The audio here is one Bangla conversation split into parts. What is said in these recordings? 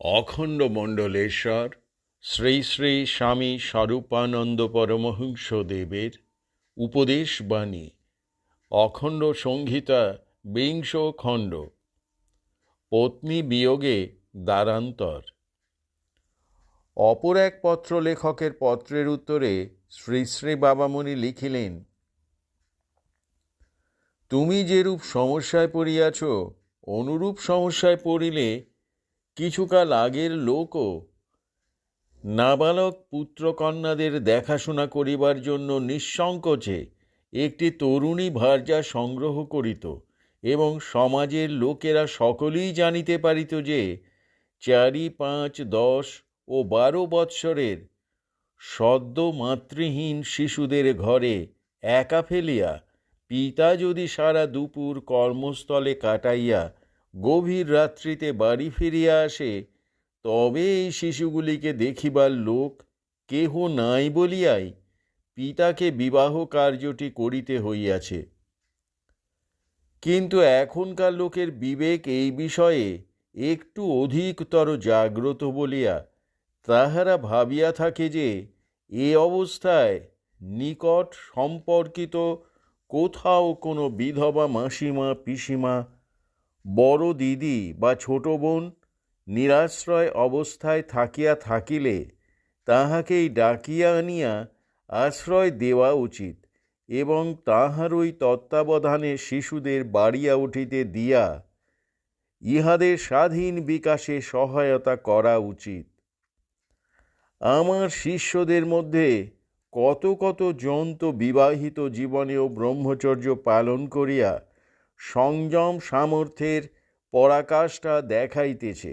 অখণ্ড মণ্ডলেশ্বর, শ্রী শ্রী স্বামী স্বরূপানন্দ পরমহংস দেবের উপদেশ বাণী, অখণ্ড সংহিতা বিংশ খণ্ড, পত্নী বিয়োগে দ্বারান্তর। অপর এক পত্র লেখকের পত্রের উত্তরে শ্রী শ্রী বাবামণি লিখিলেন, তুমি যেরূপ সমস্যায় পড়িয়াছ, অনুরূপ সমস্যায় পড়িলে কিছুকাল আগের লোকও নাবালক পুত্রকন্যাদের দেখাশোনা করিবার জন্য নিঃসংকোচে একটি তরুণী ভার্যা সংগ্রহ করিত এবং সমাজের লোকেরা সকলেই জানিতে পারিত যে চারি, পাঁচ, দশ ও বারো বৎসরের সদ্য মাতৃহীন শিশুদের ঘরে একা ফেলিয়া পিতা যদি সারা দুপুর কর্মস্থলে কাটাইয়া গভীর রাত্রিতে বাড়ি ফিরিয়া আসে তবে এই শিশুগুলিকে দেখিবার লোক কেহ নাই বলিয়াই পিতাকে বিবাহ কার্যটি করিতে হইয়াছে। কিন্তু এখনকার লোকের বিবেক এই বিষয়ে একটু অধিকতর জাগ্রত বলিয়া তাহারা ভাবিয়া থাকে যে, এ অবস্থায় নিকট সম্পর্কিত কোথাও কোনো বিধবা মাসিমা, পিসিমা বড় দিদি বা ছোট বোন নিরাশ্রয় অবস্থায় থাকিয়া থাকিলে তাহাকেই ডাকিয়া আনিয়া আশ্রয় দেওয়া উচিত এবং তাহারই তত্ত্বাবধানে শিশুদের বাড়িয়া উঠিতে দিয়া ইহাদের স্বাধীন বিকাশে সহায়তা করা উচিত। আমার শিষ্যদের মধ্যে কত কত জন্ত বিবাহিত জীবনেও ব্রহ্মচর্য পালন করিয়া সংযম সামর্থ্যের পরাকাষ্ঠা দেখাইতেছে।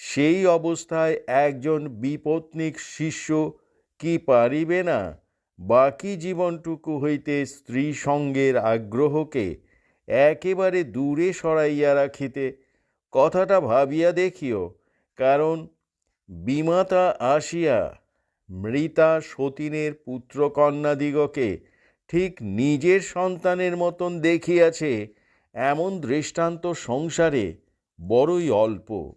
সেই অবস্থায় একজন বিপত্নিক শিষ্য কি পারিবে না? বাকি জীবনটুকু হইতে স্ত্রী সঙ্গের আগ্রহকে একেবারে দূরে সরাইয়া রাখিতে কথাটা ভাবিয়া দেখিও, কারণ বিমাতা আসিয়া মৃতা সতীনের পুত্রকন্যাদিগকে ঠিক নিজের সন্তানের মতন দেখিয়াছে এমন দৃষ্টান্ত সংসারে বড়ই অল্প।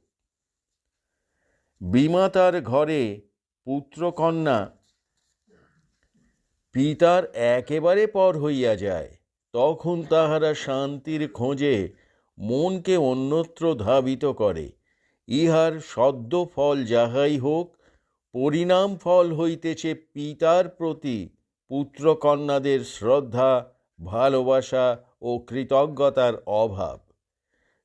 বিমাতার ঘরে পুত্রকন্যা, পিতার একেবারে পর হইয়া যায়, তখন তাহারা শান্তির খোঁজে মনকে অন্যত্র ধাবিত করে। ইহার সদ্য ফল যাহাই হোক, পরিণাম ফল হইতেছে পিতার প্রতি পুত্রকন্যাদের শ্রদ্ধা, ভালোবাসা ও কৃতজ্ঞতার অভাব।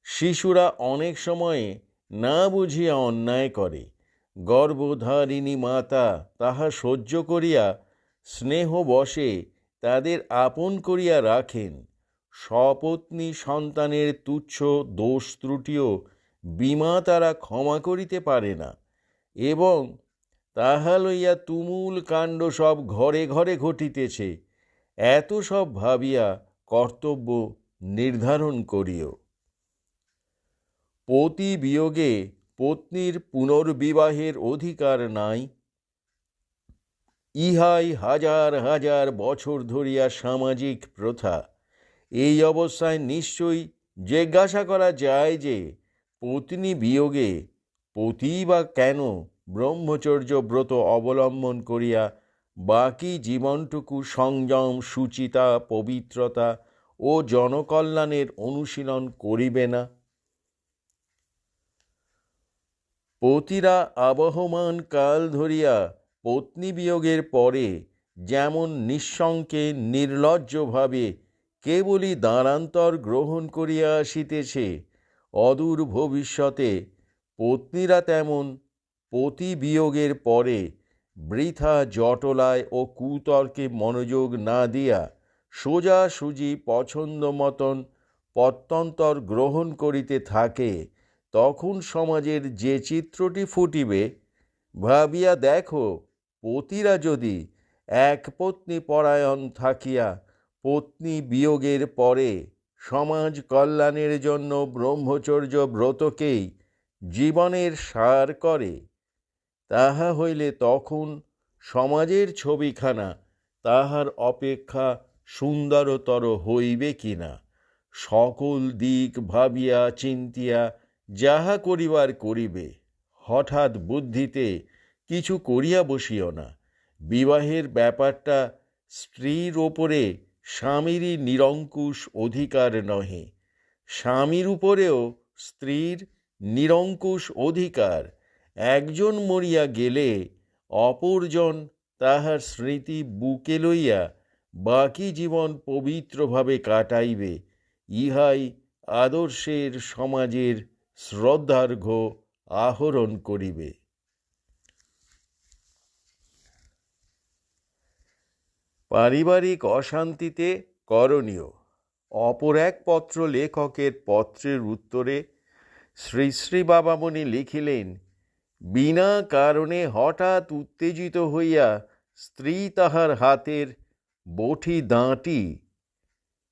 শিশুরা অনেক সময়ে না বুঝিয়া অন্যায় করে। গর্ভধারিণী মাতা তাহা সহ্য করিয়া স্নেহ বসে তাদের আপন করিয়া রাখেন। স্বপত্নী সন্তানের তুচ্ছ দোষ ত্রুটিও বিমা তারা ক্ষমা করিতে পারে না এবং তাহা লইয়া তুমুল কাণ্ড সব ঘরে ঘরে ঘটিতেছে। এত সব ভাবিয়া কর্তব্য নির্ধারণ করিও। পতি বিয়োগে পত্নীর পুনর্বিবাহের অধিকার নাই। ইহাই হাজার হাজার বছর ধরিয়া সামাজিক প্রথা। এই অবস্থায় নিশ্চয়ই জিজ্ঞাসা করা যায় যে, পত্নী বিয়োগে পতি বা কেন ব্রহ্মচর্য ব্রত অবলম্বন করিয়া বাকি জীবনটুকু সংযম, সুচিতা, পবিত্রতা ও জনকল্যাণের অনুশীলন করিবে না। পতিরা আবহমান কাল ধরিয়া পত্নী বিয়োগের পরে যেমন নিঃশঙ্কে নির্লজ্জভাবে কেবলই দাঁড়ান্তর গ্রহণ করিয়া আসিতেছে, অদূর ভবিষ্যতে পত্নীরা তেমন পতি বিয়োগের পরে বৃথা জটলায় ও কুতর্কে মনোযোগ না দিয়া সোজাসুজি পছন্দ মতন পত্যন্তর গ্রহণ করিতে থাকে, তখন সমাজের যে চিত্রটি ফুটিবে, ভাবিয়া দেখো, পতিরা যদি এক পত্নী পরায়ণ থাকিয়া পত্নী বিয়োগের পরে সমাজ কল্যাণের জন্য ব্রহ্মচর্য ব্রতকেই জীবনের সার করে। তাহা হইলে তখন সমাজের ছবিখানা তাহার অপেক্ষা সুন্দরতর হইবে কিনা। সকল দিক ভাবিয়া চিন্তিয়া যাহা করিবার করিবে, হঠাৎ বুদ্ধিতে কিছু করিয়া বসিও না। বিবাহের ব্যাপারটা স্ত্রীর ওপরে স্বামীরই নিরঙ্কুশ অধিকার নহে। স্বামীর উপরেও স্ত্রীর নিরঙ্কুশ অধিকার। একজন মরিয়া গেলে, অপরজন তাহার স্মৃতি বুকে লইয়া বাকি জীবন পবিত্রভাবে কাটাইবে, ইহাই আদর্শের সমাজের শ্রদ্ধার্ঘ আহরণ করিবে। পারিবারিক অশান্তিতে করণীয়। অপর এক পত্র লেখকের পত্রের উত্তরে শ্রী শ্রী বাবামণি লিখিলেন বিনা কারণে হঠাৎ উত্তেজিত হইয়া স্ত্রী তাহার হাতের বঠি দাঁটি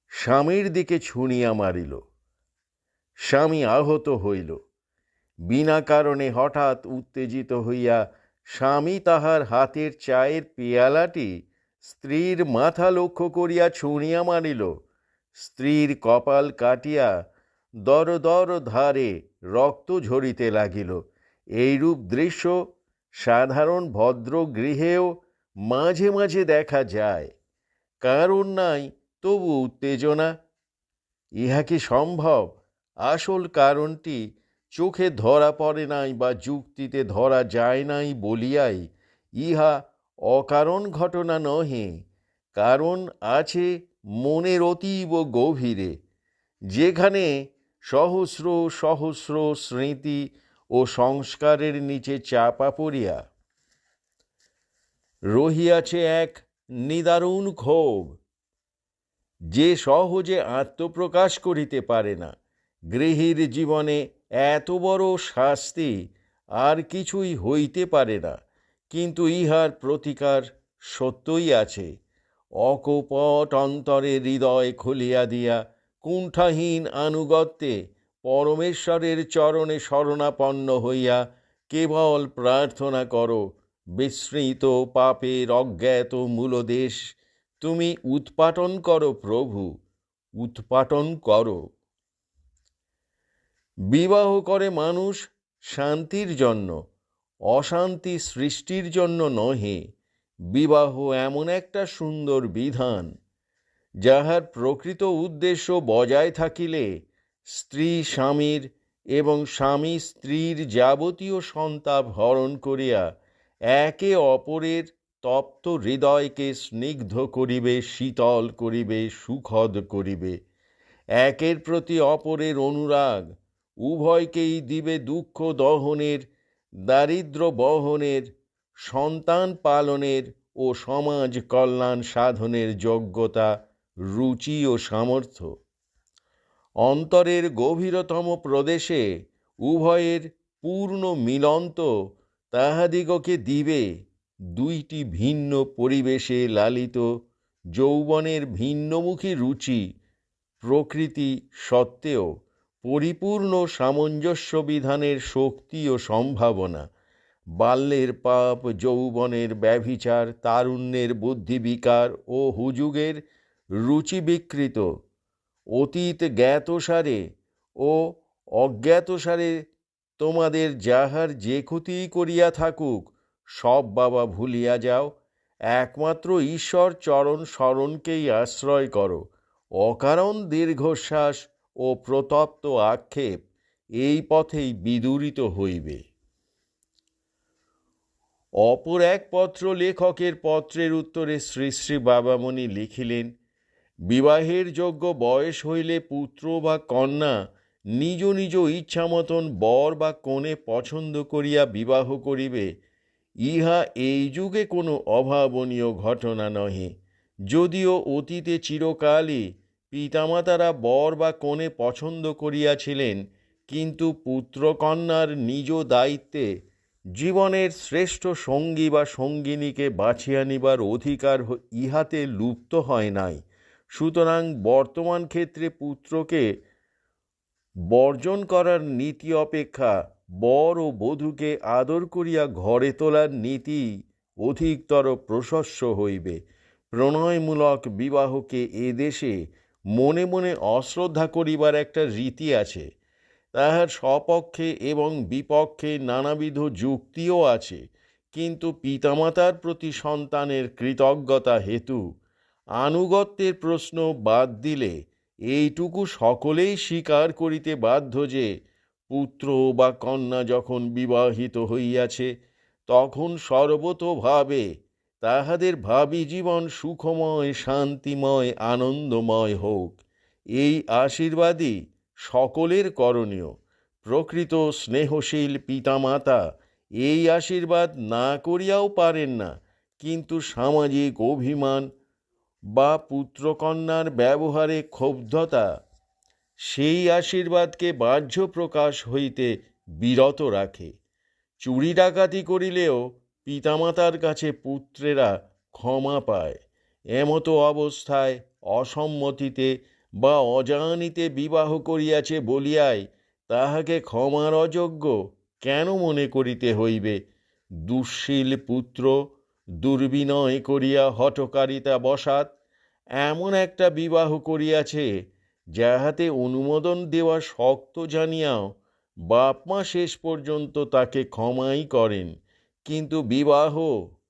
স্বামীর দিকে ছুঁড়িয়া মারিল। স্বামী আহত হইল। বিনা কারণে হঠাৎ উত্তেজিত হইয়া স্বামী তাহার হাতের চায়ের পেয়ালাটি স্ত্রীর মাথা লক্ষ্য করিয়া ছুঁড়িয়া মারিল। স্ত্রীর কপাল কাটিয়া দর দর ধারে রক্ত ঝরিতে লাগিল। এইরূপ দৃশ্য সাধারণ ভদ্র গৃহেও মাঝে মাঝে দেখা যায়। কারণ নাই তবু উত্তেজনা। ইহা কি সম্ভব? আসল কারণটি চোখে ধরা পড়ে নাই বা যুক্তিতে ধরা যায় নাই বলিয়াই ইহা অকারণ ঘটনা নহে। কারণ আছে মনের অতীব গভীরে, যেখানে সহস্র সহস্র স্মৃতি ও সংস্কারের নিচে চাপা পড়িয়া। রহিয়াছে এক নিদারুণ ক্ষোভ, যে সহজে আত্মপ্রকাশ করিতে পারে না। গৃহীর জীবনে এত বড় শাস্তি আর কিছুই হইতে পারে না, কিন্তু ইহার প্রতিকার সত্যই আছে। অকপট অন্তরে হৃদয় খুলিয়া দিয়া কুণ্ঠাহীন আনুগত্যে পরমেশ্বরের চরণে শরণাপন্ন হইয়া কেবল প্রার্থনা করো, বিস্মৃত পাপের অজ্ঞাত মূলদেশ, তুমি উৎপাটন করো প্রভু, উৎপাটন করো। বিবাহ করে মানুষ শান্তির জন্য, অশান্তি সৃষ্টির জন্য নহে, বিবাহ এমন একটা সুন্দর বিধান, যাহার প্রকৃত উদ্দেশ্য বজায় থাকিলে স্ত্রী স্বামীর এবং স্বামী স্ত্রীর যাবতীয় সন্তাপ হরণ করিয়া একে অপরের তপ্ত হৃদয়কে স্নিগ্ধ করিবে, শীতল করিবে, সুখদ করিবে। একের প্রতি অপরের অনুরাগ উভয়কেই দিবে দুঃখ দহনের, দারিদ্র বহনের, সন্তান পালনের ও সমাজ কল্যাণ সাধনের যোগ্যতা, রুচি ও সামর্থ্য। অন্তরের গভীরতম প্রদেশে উভয়ের পূর্ণ মিলন্ত তাহাদিগকে দিবে। দুইটি ভিন্ন পরিবেশে লালিত যৌবনের ভিন্নমুখী রুচি প্রকৃতি সত্ত্বেও পরিপূর্ণ সামঞ্জস্য বিধানের শক্তি ও সম্ভাবনা। বাল্যের পাপ, যৌবনের ব্যভিচার, তারুণ্যের বুদ্ধিবিকার ও হুজুগের রুচি বিকৃত অতীত জ্ঞাতসারে ও অজ্ঞাতসারে তোমাদের যাহার যে ক্ষতিই করিয়া থাকুক, সব বাবা ভুলিয়া যাও। একমাত্র ঈশ্বর চরণ স্মরণকেই আশ্রয় করো। অকারণ দীর্ঘশ্বাস ও প্রতপ্ত আক্ষেপ এই পথেই বিদূরিত হইবে। অপর এক পত্র লেখকের পত্রের উত্তরে শ্রী শ্রী বাবামণি লিখিলেন বিবাহের যোগ্য বয়স হইলে পুত্র বা কন্যা নিজ নিজ ইচ্ছা মতন বর বা কনে পছন্দ করিয়া বিবাহ করিবে, ইহা এই যুগে কোনো অভাবনীয় ঘটনা নহে। যদিও অতীতে চিরকালই পিতামাতারা বর বা কনে পছন্দ করিয়াছিলেন, কিন্তু পুত্রকন্যার নিজ দায়িত্বে জীবনের শ্রেষ্ঠ সঙ্গী বা সঙ্গিনীকে বাছিয়া নিবার অধিকার ইহাতে লুপ্ত হয় নাই। সুতরাং বর্তমান ক্ষেত্রে পুত্রকে বর্জন করার নীতি অপেক্ষা বর ও বধূকে আদর করিয়া ঘরে তোলার নীতি অধিকতর প্রশস্য হইবে। প্রণয়মূলক বিবাহকে এ দেশে মনে মনে অশ্রদ্ধা করিবার একটা রীতি আছে। তাহার স্বপক্ষে এবং বিপক্ষে নানাবিধ যুক্তিও আছে, কিন্তু পিতামাতার প্রতি সন্তানের কৃতজ্ঞতা হেতু আনুগত্যের প্রশ্ন বাদ দিলে এইটুকু সকলেই স্বীকার করিতে বাধ্য যে, পুত্র বা কন্যা যখন বিবাহিত হইয়াছে, তখন সর্বতোভাবে তাহাদের ভাবি জীবন সুখময়, শান্তিময়, আনন্দময় হোক। এই আশীর্বাদই সকলের করণীয়। প্রকৃত স্নেহশীল পিতামাতা এই আশীর্বাদ না করিয়াও পারেন না, কিন্তু সামাজিক অভিমান বা পুত্রকন্যার ব্যবহারে ক্ষুব্ধতা, সেই আশীর্বাদকে বাহ্য প্রকাশ হইতে বিরত রাখে। চুরি ডাকাতি করিলেও পিতামাতার কাছে পুত্রেরা ক্ষমা পায়। এমতো অবস্থায় অসম্মতিতে বা অজানিতে বিবাহ করিয়াছে বলিয়াই তাহাকে ক্ষমার অযোগ্য কেন মনে করিতে হইবে? দুঃশীল পুত্র দুর্বিনয় করিয়া হঠকারিতা বসাত, এমন একটা বিবাহ করিয়াছে, যাহাতে অনুমোদন দেওয়া শক্ত জানিয়াও বাপ মা শেষ পর্যন্ত তাকে ক্ষমাই করেন। কিন্তু বিবাহ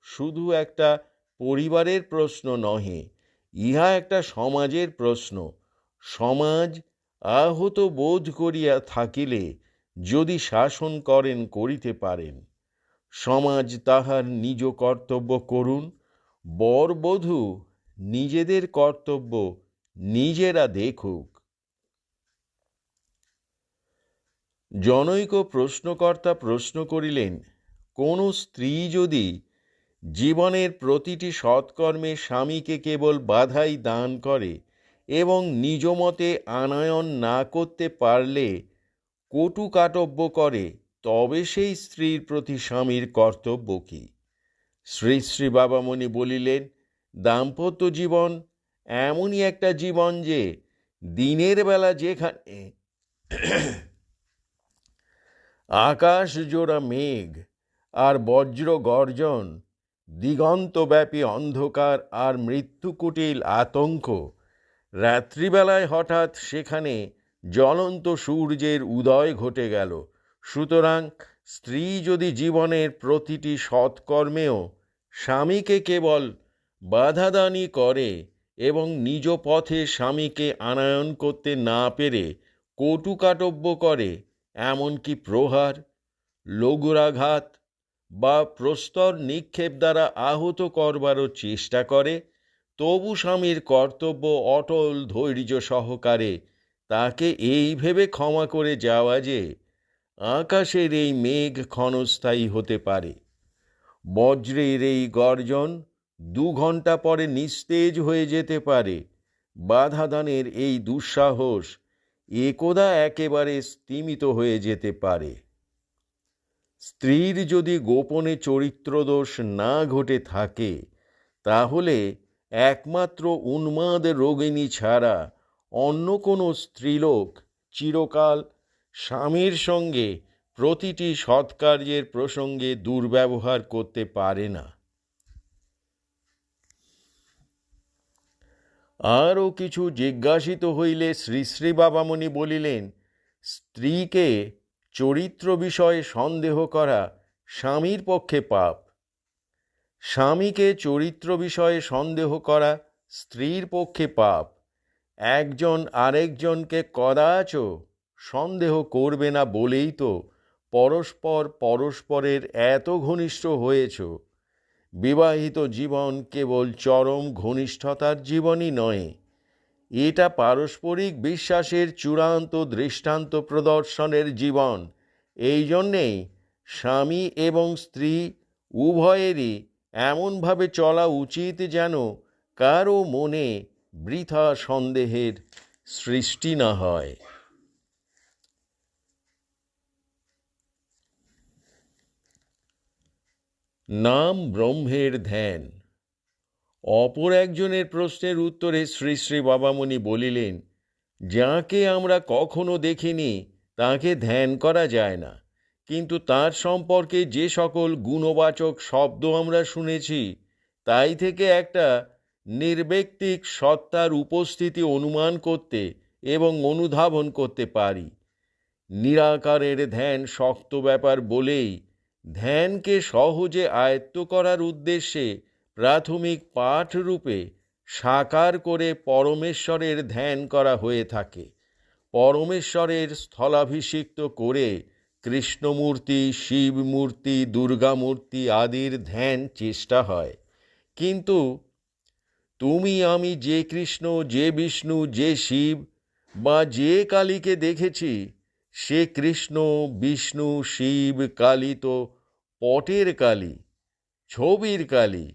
শুধু একটা পরিবারের প্রশ্ন নহে, ইহা একটা সমাজের প্রশ্ন। সমাজ আহত বোধ করিয়া থাকিলে যদি শাসন করেন করিতে পারেন। সমাজ তাহার নিজ কর্তব্য করুন। বর বধূ নিজেদের কর্তব্য নিজেরা দেখুক। জনৈক প্রশ্নকর্তা প্রশ্ন করিলেন, কোন স্ত্রী যদি জীবনের প্রতিটি সৎকর্মে স্বামীকে কেবল বাধাই দান করে এবং নিজ মতে আনায়ন না করতে পারলে কটু কাটব্য করে তবে সেই স্ত্রীর প্রতি স্বামীর কর্তব্য কি? শ্রী শ্রী বাবামণি বলিলেন, দাম্পত্য জীবন এমনই একটা জীবন যে দিনের বেলা যেখানে আকাশ জোড়া মেঘ আর বজ্র গর্জন, দিগন্তব্যাপী অন্ধকার আর মৃত্যুকুটিল আতঙ্ক, রাত্রিবেলায় হঠাৎ সেখানে জ্বলন্ত সূর্যের উদয় ঘটে গেল। সুতরাং স্ত্রী যদি জীবনের প্রতিটি সৎকর্মেও স্বামীকে কেবল বাধাদানি করে এবং নিজ পথে স্বামীকে আনায়ন করতে না পেরে কটুকাটব্য করে, এমনকি প্রহার, লঘুরাঘাত বা প্রস্তর নিক্ষেপ দ্বারা আহত করবারও চেষ্টা করে, তবু স্বামীর কর্তব্য অটল ধৈর্য সহকারে তাকে এই ভেবে ক্ষমা করে যাওয়া যে আকাশের এই মেঘ ক্ষণস্থায়ী হতে পারে। বজ্রের এই গর্জন দু ঘণ্টা পরে নিস্তেজ হয়ে যেতে পারে। বাধাদানের এই দুঃসাহস একদা একেবারে স্তিমিত হয়ে যেতে পারে। স্ত্রীর যদি গোপনে চরিত্রদোষ না ঘটে থাকে, তাহলে একমাত্র উন্মাদ রোগিণী ছাড়া অন্য কোনো স্ত্রীলোক চিরকাল স্বামীর সঙ্গে প্রতিটি সৎকার্যের প্রসঙ্গে দুর্ব্যবহার করতে পারে না। আরও কিছু জিজ্ঞাসিত হইলে শ্রী শ্রী বাবামণি বলিলেন, স্ত্রীকে চরিত্র বিষয়ে সন্দেহ করা স্বামীর পক্ষে পাপ। স্বামীকে চরিত্র বিষয়ে সন্দেহ করা স্ত্রীর পক্ষে পাপ। একজন আরেকজনকে কদাচ সন্দেহ করবে না বলেই তো পরস্পর পরস্পরের এত ঘনিষ্ঠ হয়েছ। বিবাহিত জীবন কেবল চরম ঘনিষ্ঠতার জীবনই নয়, এটা পারস্পরিক বিশ্বাসের চূড়ান্ত দৃষ্টান্ত প্রদর্শনের জীবন। এই জন্যেই স্বামী এবং স্ত্রী উভয়েরই এমনভাবে চলা উচিত যেন কারও মনে বৃথা সন্দেহের সৃষ্টি না হয়। নাম ব্রহ্মের ধ্যান। অপর একজনের প্রশ্নের উত্তরে শ্রী শ্রী বাবামণি বলিলেন, যাকে আমরা কখনো দেখিনি, তাকে ধ্যান করা যায় না। কিন্তু তার সম্পর্কে যে সকল গুণবাচক শব্দ আমরা শুনেছি, তাই থেকে একটা নির্ব্যক্তিক সত্তার উপস্থিতি অনুমান করতে এবং অনুধাবন করতে পারি। নিরাকারের ধ্যান শক্ত ব্যাপার বলেই ধ্যানকে সহজে আয়ত্ত করার উদ্দেশ্যে প্রাথমিক পাঠ রূপে সাকার করে পরমেশ্বরের ধ্যান করা হয়ে থাকে। পরমেশ্বরের স্থলাভিষিক্ত করে কৃষ্ণমূর্তি, শিবমূর্তি, দুর্গামূর্তি আদির ধ্যান চেষ্টা হয়। কিন্তু তুমি, আমি যে কৃষ্ণ, যে বিষ্ণু, যে শিব বা যে কালীকে দেখেছি সে কৃষ্ণ, বিষ্ণু, শিব, কালী তো পটের কালী, ছবির কালী।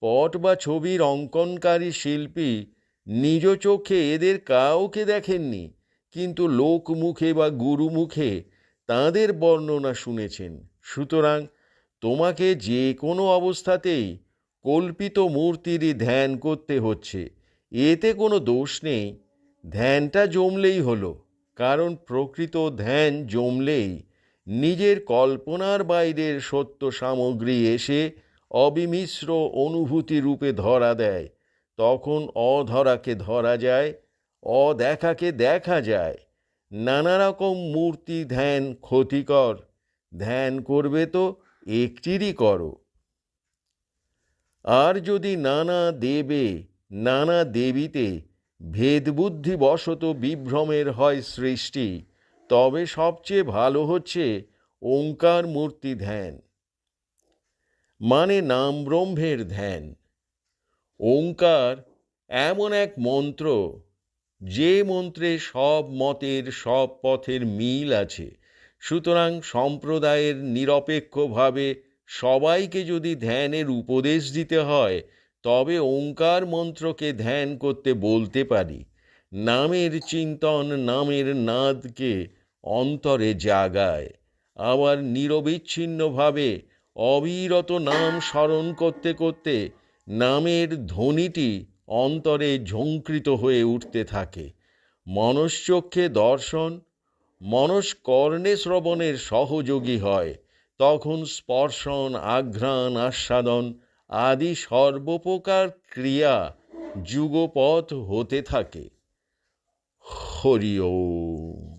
পট বা ছবির অঙ্কনকারী শিল্পী নিজ চোখে এদের কাউকে দেখেননি, কিন্তু লোক মুখে বা গুরু মুখে তাঁদের বর্ণনা শুনেছেন। সুতরাং তোমাকে যে কোনো অবস্থাতেই কল্পিত মূর্তিরই ধ্যান করতে হচ্ছে, এতে কোনো দোষ নেই। ধ্যানটা জমলেই হলো। কারণ প্রকৃত ধ্যান জমলেই নিজের কল্পনার বাইরের সত্য সামগ্রী এসে অবিমিশ্র অনুভূতি রূপে ধরা দেয়। তখন অধরাকে ধরা যায়, অদেখাকে দেখা যায়। নানা রকম মূর্তি ধ্যান ক্ষতিকর, ধ্যান করবে তো একটিরই করো। আর যদি নানা দেবে, নানা দেবীতে ভেদবুদ্ধি বশত বিভ্রমের হয় সৃষ্টি, তবে সবচেয়ে ভালো হচ্ছে ওঙ্কার মূর্তি ধ্যান। মানে নাম ব্রহ্মের ধ্যান। ওঙ্কার এমন এক মন্ত্র, যে মন্ত্রে সব মতের, সব পথের মিল আছে। সুতরাং সম্প্রদায়ের নিরপেক্ষভাবে সবাইকে যদি ধ্যানের উপদেশ দিতে হয় তবে ওঙ্কার মন্ত্রকে ধ্যান করতে বলতে পারি। নামের চিন্তন নামের নাদকে অন্তরে জাগায়। আবার নিরবিচ্ছিন্নভাবে অবিরত নাম স্মরণ করতে করতে নামের ধ্বনিটি অন্তরে ঝঙ্কৃত হয়ে উঠতে থাকে। মনশ্চক্ষে দর্শন, মনস্কর্ণে শ্রবণের সহযোগী হয়। তখন স্পর্শন, আঘ্রাণ, আস্বাদন আদি সর্বপ্রকার ক্রিয়া যুগপথ হতে থাকে। হরি ওম।